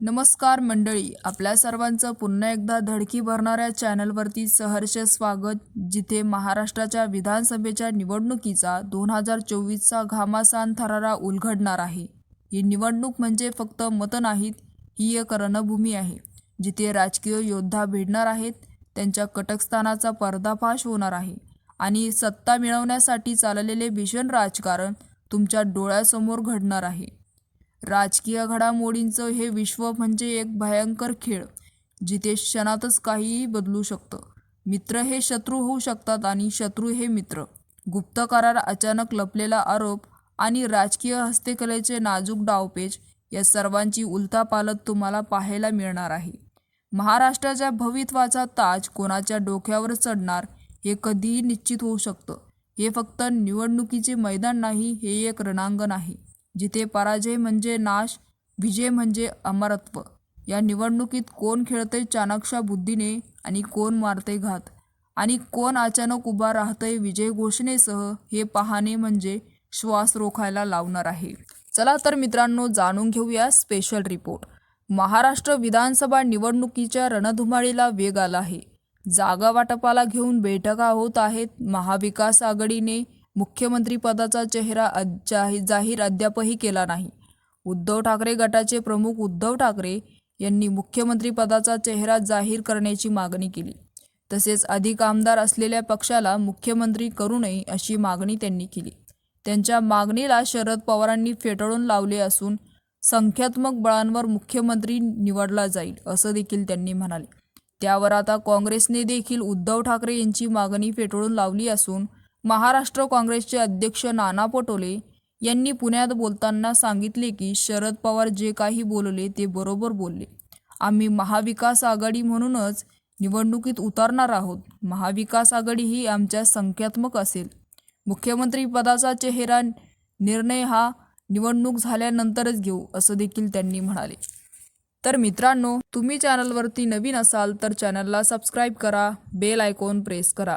नमस्कार मंडळी आपल्या सर्वांचं पुन्हा एकदा धडकी भरणाऱ्या चॅनलवरती सहर्ष स्वागत जिथे महाराष्ट्राच्या विधानसभेच्या निवडणुकीचा दोन हजार चोवीसचा घामासान थरारा उलघडणार आहे. ही निवडणूक म्हणजे फक्त मतं नाहीत ही एक रणभूमी आहे. जिथे राजकीय योद्धा भिडणार आहेत त्यांच्या कटकस्थानाचा पर्दाफाश होणार आहे. आणि सत्ता मिळवण्यासाठी चाललेले भीषण राजकारण तुमच्या डोळ्यासमोर घडणार आहे. राजकीय घडामोडींचं हे विश्व म्हणजे एक भयंकर खेळ जिथे क्षणातच काहीही बदलू शकतं. मित्र हे शत्रू होऊ शकतात आणि शत्रू हे मित्र. गुप्त करार अचानक लपलेला आरोप आणि राजकीय हस्तकलेचे नाजूक डावपेच या सर्वांची उलथापालत तुम्हाला पाहायला मिळणार आहे. महाराष्ट्राच्या भवित्वाचा ताज कोणाच्या डोक्यावर चढणार हे कधीही निश्चित होऊ शकतं. हे फक्त निवडणुकीचे मैदान नाही हे एक रणांगण आहे. जिथे पराजय म्हणजे नाश विजय म्हणजे अमरत्व. या निवडणुकीत कोण खेळतंय चाणक्षा बुद्धीने आणि कोण मारते घात? आणि कोण अचानक उभा राहतंय विजय घोषणेसह हे पाहणे म्हणजे श्वास रोखायला लावणार आहे. चला तर मित्रांनो जाणून घेऊया स्पेशल रिपोर्ट महाराष्ट्र विधानसभा निवडणुकीच्या रणधुमाळीला वेग आला आहे. जागा वाटपाला घेऊन बैठका होत आहेत महाविकास आघाडीने मुख्यमंत्रीपदाचा चेहरा अद- जाही जाहीर अद्यापही केला नाही. उद्धव ठाकरे गटाचे प्रमुख उद्धव ठाकरे यांनी मुख्यमंत्रीपदाचा चेहरा जाहीर करण्याची मागणी केली. तसेच अधिक आमदार असलेल्या पक्षाला मुख्यमंत्री करू नये अशी मागणी त्यांनी केली. त्यांच्या मागणीला शरद पवारांनी फेटाळून लावले असून संख्यात्मक बळांवर मुख्यमंत्री निवडला जाईल असं देखील त्यांनी म्हणाले. त्यावर आता काँग्रेसने देखील उद्धव ठाकरे यांची मागणी फेटाळून लावली असून महाराष्ट्र काँग्रेसचे अध्यक्ष नाना पटोले यांनी पुण्यात बोलताना सांगितले की शरद पवार जे काही बोलले ते बरोबर बोलले. आम्ही महाविकास आघाडी म्हणूनच निवडणुकीत उतरणार आहोत. महाविकास आघाडी ही आमच्या संख्यात्मक असेल. मुख्यमंत्री पदाचा चेहरा निर्णय हा निवडणूक झाल्यानंतरच घेऊ असं देखील त्यांनी म्हणाले. तर मित्रांनो तुम्ही चॅनलवरती नवीन असाल तर चॅनलला सबस्क्राईब करा बेल आयकॉन प्रेस करा.